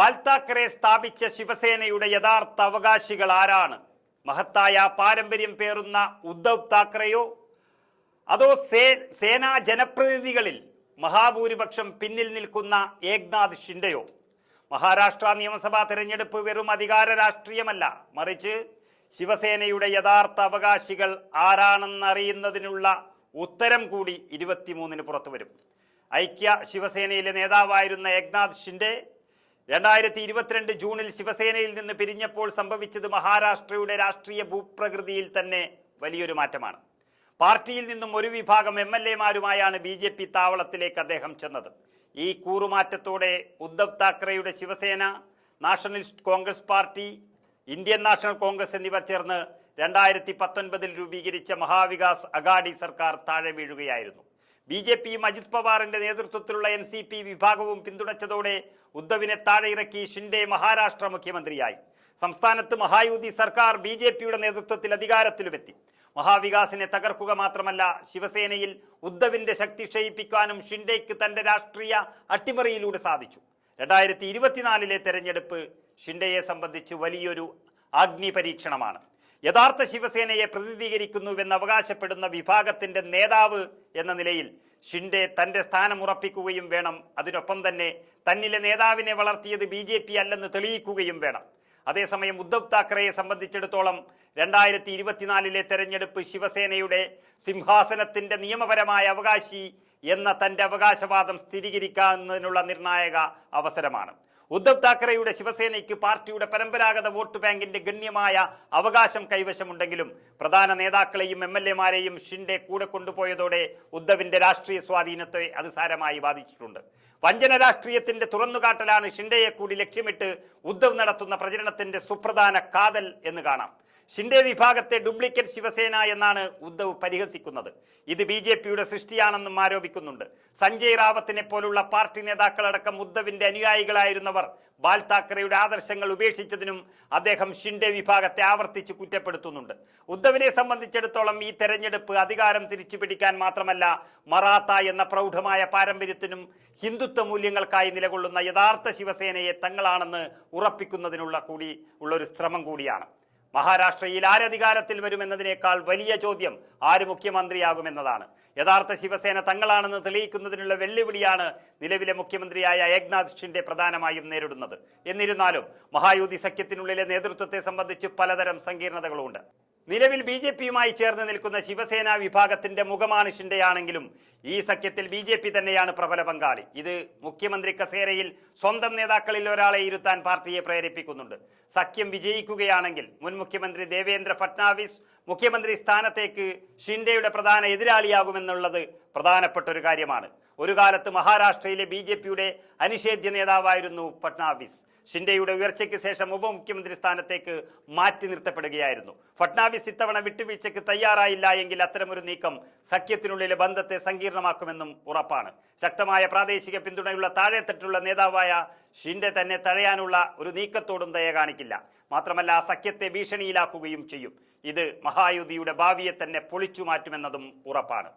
ബാൽതാക്കറെ സ്ഥാപിച്ച ശിവസേനയുടെ യഥാർത്ഥ അവകാശികൾ ആരാണ്? മഹത്തായ പാരമ്പര്യം പേറുന്ന ഉദ്ധവ് താക്കറെയോ? അതോ സേ സേനാ ജനപ്രതിനിധികളിൽ മഹാഭൂരിപക്ഷം പിന്നിൽ നിൽക്കുന്ന ഏക്നാഥ് ഷിൻഡെയോ? മഹാരാഷ്ട്ര നിയമസഭാ തെരഞ്ഞെടുപ്പ് വെറും അധികാര രാഷ്ട്രീയമല്ല. മറിച്ച് ശിവസേനയുടെ യഥാർത്ഥ അവകാശികൾ ആരാണെന്നറിയുന്നതിനുള്ള ഉത്തരം കൂടി ഇരുപത്തിമൂന്നിന് പുറത്തു വരും. ഐക്യ ശിവസേനയിലെ നേതാവായിരുന്ന ഏക്നാഥ് ഷിൻഡെ രണ്ടായിരത്തി ഇരുപത്തിരണ്ട് ജൂണിൽ ശിവസേനയിൽ നിന്ന് പിരിഞ്ഞപ്പോൾ സംഭവിച്ചത് മഹാരാഷ്ട്രയുടെ രാഷ്ട്രീയ ഭൂപ്രകൃതിയിൽ തന്നെ വലിയൊരു മാറ്റമാണ്. പാർട്ടിയിൽ നിന്നും ഒരു വിഭാഗം എം എൽ എമാരുമായാണ് ബി ജെ പി താവളത്തിലേക്ക് അദ്ദേഹം ചെന്നത്. ഈ കൂറുമാറ്റത്തോടെ ഉദ്ധവ് താക്കറെയുടെ Shiv Sena Nationalist Congress Party Indian National Congress എന്നിവ ചേർന്ന് രണ്ടായിരത്തി പത്തൊൻപതിൽ രൂപീകരിച്ച മഹാവികാസ് അഗാഡി സർക്കാർ താഴെ വീഴുകയായിരുന്നു. ബി ജെ പിയും അജിത് പവാറിന്റെ നേതൃത്വത്തിലുള്ള എൻ സി പി വിഭാഗവും പിന്തുണച്ചതോടെ ഉദ്ധവിനെ താഴെ ഇറക്കി ഷിൻഡെ മഹാരാഷ്ട്ര മുഖ്യമന്ത്രിയായി. സംസ്ഥാനത്ത് മഹായൂതി സർക്കാർ ബി ജെ പിയുടെ നേതൃത്വത്തിൽ അധികാരത്തിലുമെത്തി. മഹാവികാസിനെ തകർക്കുക മാത്രമല്ല ശിവസേനയിൽ ഉദ്ധവിന്റെ ശക്തി ക്ഷയിപ്പിക്കാനും ഷിൻഡെക്ക് തന്റെ രാഷ്ട്രീയ അട്ടിമറിയിലൂടെ സാധിച്ചു. രണ്ടായിരത്തി ഇരുപത്തിനാലിലെ തെരഞ്ഞെടുപ്പ് ഷിൻഡെയെ സംബന്ധിച്ച് വലിയൊരു അഗ്നി പരീക്ഷണമാണ് യഥാർത്ഥ ശിവസേനയെ പ്രതിനിധീകരിക്കുന്നുവെന്ന് അവകാശപ്പെടുന്ന വിഭാഗത്തിന്റെ നേതാവ് എന്ന നിലയിൽ ഷിൻഡെ തന്റെ സ്ഥാനം ഉറപ്പിക്കുകയും വേണം. അതിനൊപ്പം തന്നെ തന്നിലെ നേതാവിനെ വളർത്തിയത് ബി ജെ പി അല്ലെന്ന് തെളിയിക്കുകയും വേണം. അതേസമയം ഉദ്ധവ് താക്കറെയെ സംബന്ധിച്ചിടത്തോളം രണ്ടായിരത്തി ഇരുപത്തിനാലിലെ തെരഞ്ഞെടുപ്പ് ശിവസേനയുടെ സിംഹാസനത്തിന്റെ നിയമപരമായ അവകാശി എന്ന തന്റെ അവകാശവാദം സ്ഥിരീകരിക്കുന്നതിനുള്ള നിർണായക അവസരമാണ്. ഉദ്ധവ് താക്കറെയുടെ ശിവസേനയ്ക്ക് പാർട്ടിയുടെ പരമ്പരാഗത വോട്ട് ബാങ്കിന്റെ ഗണ്യമായ അവകാശം കൈവശമുണ്ടെങ്കിലും പ്രധാന നേതാക്കളെയും എം എൽ എമാരെയും ഷിൻഡെ കൂടെ കൊണ്ടുപോയതോടെ ഉദ്ധവിന്റെ രാഷ്ട്രീയ സ്വാധീനത്തെ അത് സാരമായി ബാധിച്ചിട്ടുണ്ട്. വഞ്ചന രാഷ്ട്രീയത്തിന്റെ തുറന്നുകാട്ടലാണ് ഷിൻഡെയെ കൂടി ലക്ഷ്യമിട്ട് ഉദ്ധവ് നടത്തുന്ന പ്രചരണത്തിന്റെ സുപ്രധാന കാതൽ എന്ന് കാണാം. ഷിൻഡെ വിഭാഗത്തെ ഡ്യൂപ്ലിക്കേറ്റ് ശിവസേന എന്നാണ് ഉദ്ധവ് പരിഹസിക്കുന്നത്. ഇത് ബി ജെ പിയുടെ സൃഷ്ടിയാണെന്നും ആരോപിക്കുന്നുണ്ട്. സഞ്ജയ് റാവത്തിനെ പോലുള്ള പാർട്ടി നേതാക്കളടക്കം ഉദ്ധവിന്റെ അനുയായികളായിരുന്നവർ ബാൽ താക്കറെയുടെ ആദർശങ്ങൾ ഉപേക്ഷിച്ചതിനും അദ്ദേഹം ഷിൻഡെ വിഭാഗത്തെ ആവർത്തിച്ച് കുറ്റപ്പെടുത്തുന്നുണ്ട്. ഉദ്ധവിനെ സംബന്ധിച്ചിടത്തോളം ഈ തെരഞ്ഞെടുപ്പ് അധികാരം തിരിച്ചു പിടിക്കാൻ മാത്രമല്ല മറാത്ത എന്ന പ്രൗഢമായ പാരമ്പര്യത്തിനും ഹിന്ദുത്വ മൂല്യങ്ങൾക്കായി നിലകൊള്ളുന്ന യഥാർത്ഥ ശിവസേനയെ തങ്ങളാണെന്ന് ഉറപ്പിക്കുന്നതിനുള്ള കൂടി ഉള്ളൊരു ശ്രമം കൂടിയാണ്. മഹാരാഷ്ട്രയിൽ ആരധികാരത്തിൽ വരുമെന്നതിനേക്കാൾ വലിയ ചോദ്യം ആര് മുഖ്യമന്ത്രിയാകുമെന്നതാണ്. യഥാർത്ഥ ശിവസേന തങ്ങളാണെന്ന് തെളിയിക്കുന്നതിനുള്ള വെല്ലുവിളിയാണ് നിലവിലെ മുഖ്യമന്ത്രിയായ ഏക്നാഥ് ഷിൻഡെ പ്രധാനമായും നേരിടുന്നത്. എന്നിരുന്നാലും മഹായുതി സഖ്യത്തിനുള്ളിലെ നേതൃത്വത്തെ സംബന്ധിച്ച് പലതരം സങ്കീർണതകളുണ്ട്. നിലവിൽ ബി ജെ പിയുമായി ചേർന്ന് നിൽക്കുന്ന ശിവസേന വിഭാഗത്തിന്റെ മുഖമാണ് ഷിൻഡെയാണെങ്കിലും ഈ സഖ്യത്തിൽ ബി ജെ പി തന്നെയാണ് പ്രബല പങ്കാളി. ഇത് മുഖ്യമന്ത്രി കസേരയിൽ സ്വന്തം നേതാക്കളിൽ ഒരാളെ ഇരുത്താൻ പാർട്ടിയെ പ്രേരിപ്പിക്കുന്നുണ്ട്. സഖ്യം വിജയിക്കുകയാണെങ്കിൽ മുൻ മുഖ്യമന്ത്രി ദേവേന്ദ്ര ഫട്നാവിസ് മുഖ്യമന്ത്രി സ്ഥാനത്തേക്ക് ഷിൻഡെയുടെ പ്രധാന എതിരാളിയാകുമെന്നുള്ളത് പ്രധാനപ്പെട്ട ഒരു കാര്യമാണ്. ഒരു കാലത്ത് മഹാരാഷ്ട്രയിലെ ബി ജെ പിയുടെ അനിഷേധ്യ നേതാവായിരുന്നു ഫട്നാവിസ്. ഷിൻഡെയുടെ ഉയർച്ചയ്ക്ക് ശേഷം ഉപമുഖ്യമന്ത്രി സ്ഥാനത്തേക്ക് മാറ്റി നിർത്തപ്പെടുകയായിരുന്നു. ഫട്നാവിസ് ഇത്തവണ വിട്ടുവീഴ്ചയ്ക്ക് തയ്യാറായില്ല എങ്കിൽ അത്തരമൊരു നീക്കം സഖ്യത്തിനുള്ളിലെ ബന്ധത്തെ സങ്കീർണമാക്കുമെന്നും ഉറപ്പാണ്. ശക്തമായ പ്രാദേശിക പിന്തുണയുള്ള താഴെത്തട്ടുള്ള നേതാവായ ഷിൻഡെ തന്നെ തഴയാനുള്ള ഒരു നീക്കത്തോടും ദയ കാണിക്കില്ല. മാത്രമല്ല ആ സഖ്യത്തെ ഭീഷണിയിലാക്കുകയും ചെയ്യും. ഇത് മഹായുതിയുടെ ഭാവിയെ തന്നെ പൊളിച്ചു മാറ്റുമെന്നതും ഉറപ്പാണ്.